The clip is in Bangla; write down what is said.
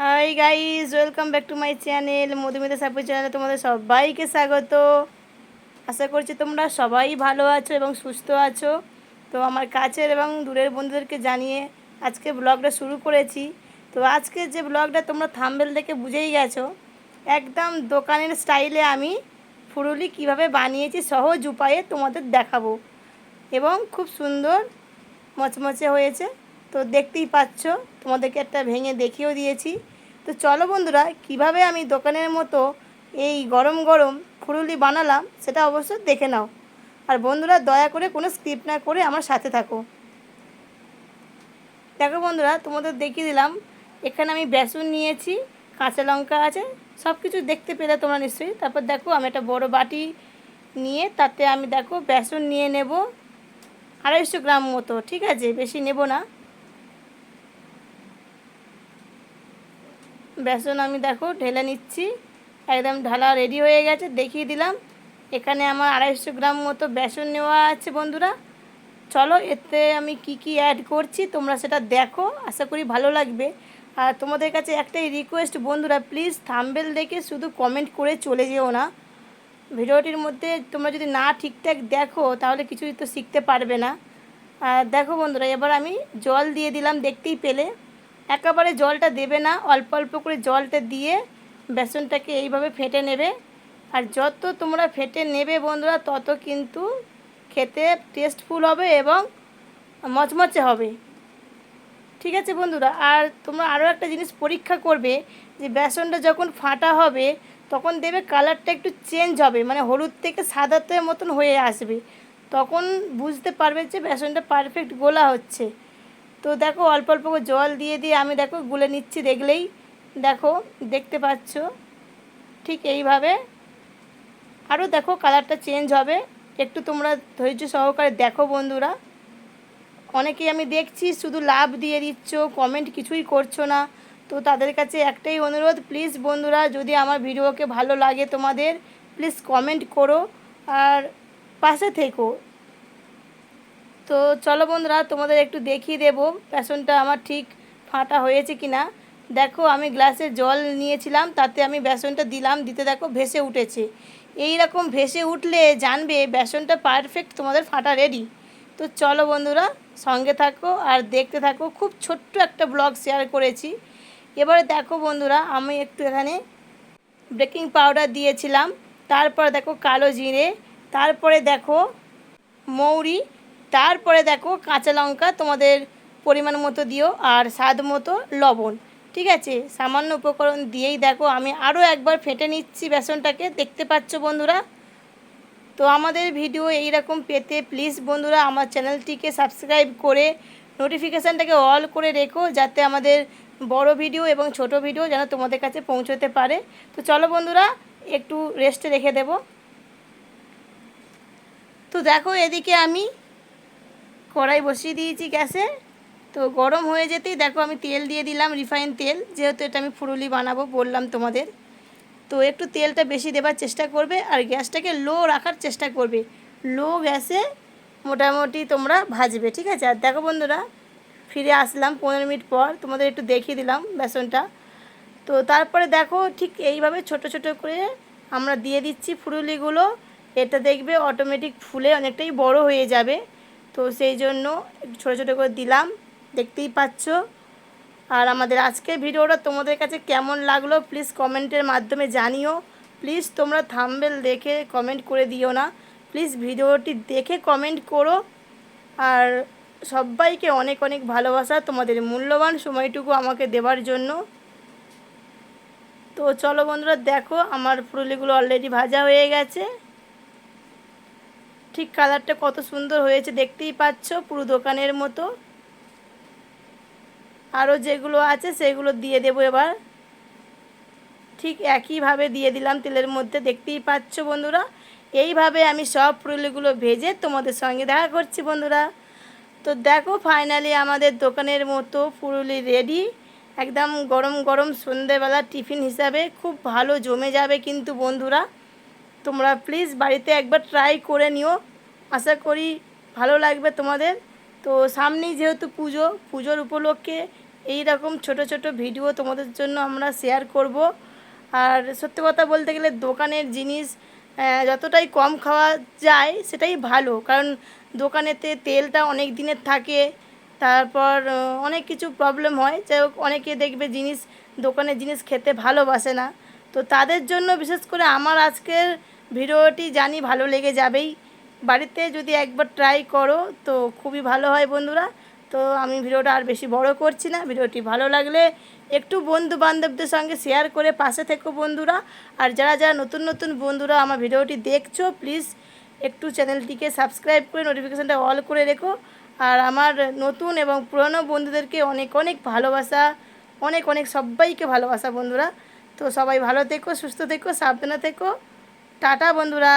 Hi guys welcome back to my channel Madhumita Sapu চ্যানেলে তোমাদের সবাইকে স্বাগত। আশা করছি তোমরা সবাই ভালো আছো এবং সুস্থ আছো। তো আমার কাছের এবং দূরের বন্ধুদেরকে জানিয়ে আজকে ব্লগটা শুরু করেছি। তো আজকে যে ব্লগটা তোমরা থাম্বেল দেখে বুঝেই গেছো, একদম দোকানের স্টাইলে আমি ফুরুলি কীভাবে বানিয়েছি সহজ উপায়ে তোমাদের দেখাবো। এবং খুব সুন্দর মচমচে হয়েছে। তো দেখতেই পাচ্ছ, তোমাদেরকে একটা ভেঙে দেখিয়েও দিয়েছি। তো চলো বন্ধুরা, কীভাবে আমি দোকানের মতো এই গরম গরম ফুরুলি বানালাম সেটা অবশ্য দেখে নাও। আর বন্ধুরা, দয়া করে কোনো স্কিপ না করে আমার সাথে থাকো। দেখো বন্ধুরা, তোমাদের দেখিয়ে দিলাম, এখানে আমি বেসন নিয়েছি, কাঁচা লঙ্কা আছে সব কিছু দেখতে পেলে তোমরা নিশ্চয়ই। তারপর দেখো, আমি একটা বড় বাটি নিয়ে, তাতে আমি দেখো বেসন নিয়ে নেব আড়াইশো গ্রাম মতো, ঠিক আছে? বেশি নেব না। বেসন আমি দেখো ঢেলে নিচ্ছি। একদম ঢালা রেডি হয়ে গেছে, দেখিয়ে দিলাম। এখানে আমার আড়াইশো গ্রাম মতো বেসন নেওয়া আছে বন্ধুরা। চলো, এতে আমি কি কি অ্যাড করছি তোমরা সেটা দেখো, আশা করি ভালো লাগবে। আর তোমাদের কাছে একটাই রিকোয়েস্ট বন্ধুরা প্লিজ থাম্বেল দেখে শুধু কমেন্ট করে চলে যেও না। ভিডিওটির মধ্যে তোমরা যদি না ঠিকঠাক দেখো, তাহলে কিছুই তো শিখতে পারবে না। আর দেখো বন্ধুরা, এবার আমি জল দিয়ে দিলাম, দেখতেই পেলে। একেবারে জলটা দেবে না, অল্প অল্প করে জলটা দিয়ে বেসনটাকে এইভাবে ফেটে নেবে। আর যত তোমরা ফেটে নেবে বন্ধুরা, তত কিন্তু খেতে টেস্টফুল হবে এবং মচমচে হবে। ঠিক আছে বন্ধুরা, আর তোমরা আরও একটা জিনিস পরীক্ষা করবে যে বেসনটা যখন ফাটা হবে, তখন দেবে কালারটা একটু চেঞ্জ হবে মানে হলুদ থেকে সাদাতে মতন হয়ে আসবে। তখন বুঝতে পারবে যে বেসনটা পারফেক্ট গোলা হচ্ছে। তো দেখো, অল্প অল্প করে জল দিয়ে দিয়ে আমি দেখো গুলে নিচ্ছি দেখলেই। দেখো, দেখতে পাচ্ছ? ঠিক এইভাবে। আরও দেখো, কালারটা চেঞ্জ হবে। একটু তোমরা ধৈর্য সহকারে দেখো বন্ধুরা। অনেকেই আমি দেখছি শুধু লাভ দিয়ে দিচ্ছ কমেন্ট কিছুই করছ না। তো তাদের কাছে একটাই অনুরোধ প্লিজ বন্ধুরা, যদি আমার ভিডিওকে ভালো লাগে তোমাদের প্লিজ কমেন্ট করো। আর পাশে থেকো। তো চলো বন্ধুরা, তোমাদের একটু দেখিয়ে দেবো বেসনটা আমার ঠিক ফাটা হয়েছে কি না দেখো, আমি গ্লাসে জল নিয়েছিলাম, তাতে আমি বেসনটা দিলাম, দিতে দেখো ভেসে উঠেছে। এই রকম ভেসে উঠলে জানবে বেসনটা পারফেক্ট তোমাদের ফাটা রেডি তো চলো বন্ধুরা, সঙ্গে থাকো আর দেখতে থাকো। খুব ছোট্ট একটা ব্লগ শেয়ার করেছি। এবারে দেখো বন্ধুরা, আমি একটু এখানে বেকিং পাউডার দিয়েছিলাম। তারপর দেখো কালো জিরে, তারপরে দেখো মৌরি তারপরে দেখো কাঁচা লঙ্কা তোমাদের পরিমাণ মতো দিও আর স্বাদ মতো লবণ, ঠিক আছে? সামান্য উপকরণ দিয়েই দেখো, আমি আরও একবার ফেটে নিচ্ছি বেসনটাকে, দেখতে পাচ্ছ বন্ধুরা? তো আমাদের ভিডিও এই রকম পেতে প্লিজ বন্ধুরা আমার চ্যানেলটিকে সাবস্ক্রাইব করে নোটিফিকেশানটাকে অল করে রেখো, যাতে আমাদের বড় ভিডিও এবং ছোট ভিডিও যেন তোমাদের কাছে পৌঁছতে পারে। তো চলো বন্ধুরা, একটু রেস্টে রেখে দেব। তো দেখো এদিকে আমি কড়াই বসিয়ে দিয়েছি গ্যাসে। তো গরম হয়ে যেতেই দেখো আমি তেল দিয়ে দিলাম রিফাইন তেল। যেহেতু এটা আমি ফুরুলি বানাবো বললাম তোমাদের। তো একটু তেলটা বেশি দেবার চেষ্টা করবে আর গ্যাসটাকে লো রাখার চেষ্টা করবে। লো গ্যাসে মোটামুটি তোমরা ভাজবে, ঠিক আছে? আর দেখো বন্ধুরা, ফিরে আসলাম পনেরো মিনিট পর, তোমাদের একটু দেখিয়ে দিলাম বেসনটা। তো তারপরে দেখো ঠিক এইভাবে ছোট ছোট করে আমরা দিয়ে দিচ্ছি ফুরুলিগুলো। এটা দেখবে অটোমেটিক ফুলে অনেকটাই বড় হয়ে যাবে। তো সেই জন্য ছোটো ছোটো করে দিলাম, দেখতেই পাচ্ছ। আর আমাদের আজকের ভিডিওটা তোমাদের কাছে কেমন লাগল প্লিজ কমেন্টের মাধ্যমে জানিও। প্লিজ তোমরা থাম্বেল দেখে কমেন্ট করে দিও না। প্লিজ ভিডিওটি দেখে কমেন্ট করো। আর সবাইকে অনেক অনেক ভালোবাসা, তোমাদের মূল্যবান সময়টুকু আমাকে দেওয়ার জন্য। তো চলো বন্ধুরা, দেখো আমার ফুরুলিগুলো অলরেডি ভাজা হয়ে গেছে। ঠিক কালারটা কত সুন্দর হয়েছে দেখতেই পাচ্ছ, পুরো দোকানের মতো। আরও যেগুলো আছে সেগুলো দিয়ে দেবো এবার। ঠিক একইভাবে দিয়ে দিলাম তেলের মধ্যে, দেখতেই পাচ্ছ বন্ধুরা। এইভাবে আমি সব ফুরুলিগুলো ভেজে তোমাদের সঙ্গে দেখা করছি বন্ধুরা। তো দেখো ফাইনালি আমাদের দোকানের মতো ফুরুলি রেডি একদম গরম গরম সন্ধেবেলা টিফিন হিসাবে খুব ভালো জমে যাবে কিন্তু বন্ধুরা। তোমরা প্লিজ বাড়িতে একবার ট্রাই করে নিও। আশা করি ভালো লাগবে তোমাদের। তো সামনেই যেহেতু পুজো, পুজোর উপলক্ষে এই রকম ছোট ছোট ভিডিও তোমাদের জন্য আমরা শেয়ার করব। আর সত্যি কথা বলতে গেলে দোকানের জিনিস যতটাই কম খাওয়া যায় সেটাই ভালো। কারণ দোকানেতে তেলটা অনেক দিনের থাকে, তারপর অনেক কিছু প্রবলেম হয়। যাই হোক, অনেকে দেখবে জিনিস, দোকানের জিনিস খেতে ভালোবাসে না। তো তাদের জন্য বিশেষ করে আমার আজকের ভিডিওটি জানি ভালো লেগে যাবেই। বাড়িতে যদি একবার ট্রাই করো, তো খুবই ভালো হয় বন্ধুরা। তো আমি ভিডিওটা আর বেশি বড় করছি না, ভিডিওটি ভালো লাগলে একটু বন্ধু বান্ধবদের সঙ্গে শেয়ার করে পাশে থেকো বন্ধুরা। আর যারা যারা নতুন নতুন বন্ধুরা আমার ভিডিওটি দেখছ প্লিজ একটু চ্যানেলটিকে সাবস্ক্রাইব করে নোটিফিকেশানটা অল করে রেখো। আর আমার নতুন এবং পুরনো বন্ধুদেরকে অনেক অনেক ভালোবাসা, অনেক অনেক সবাইকে ভালোবাসা বন্ধুরা। তো সবাই ভালো থেকো, সুস্থ থেকো, সাবধানে থেকো। টাটা বন্ধুরা।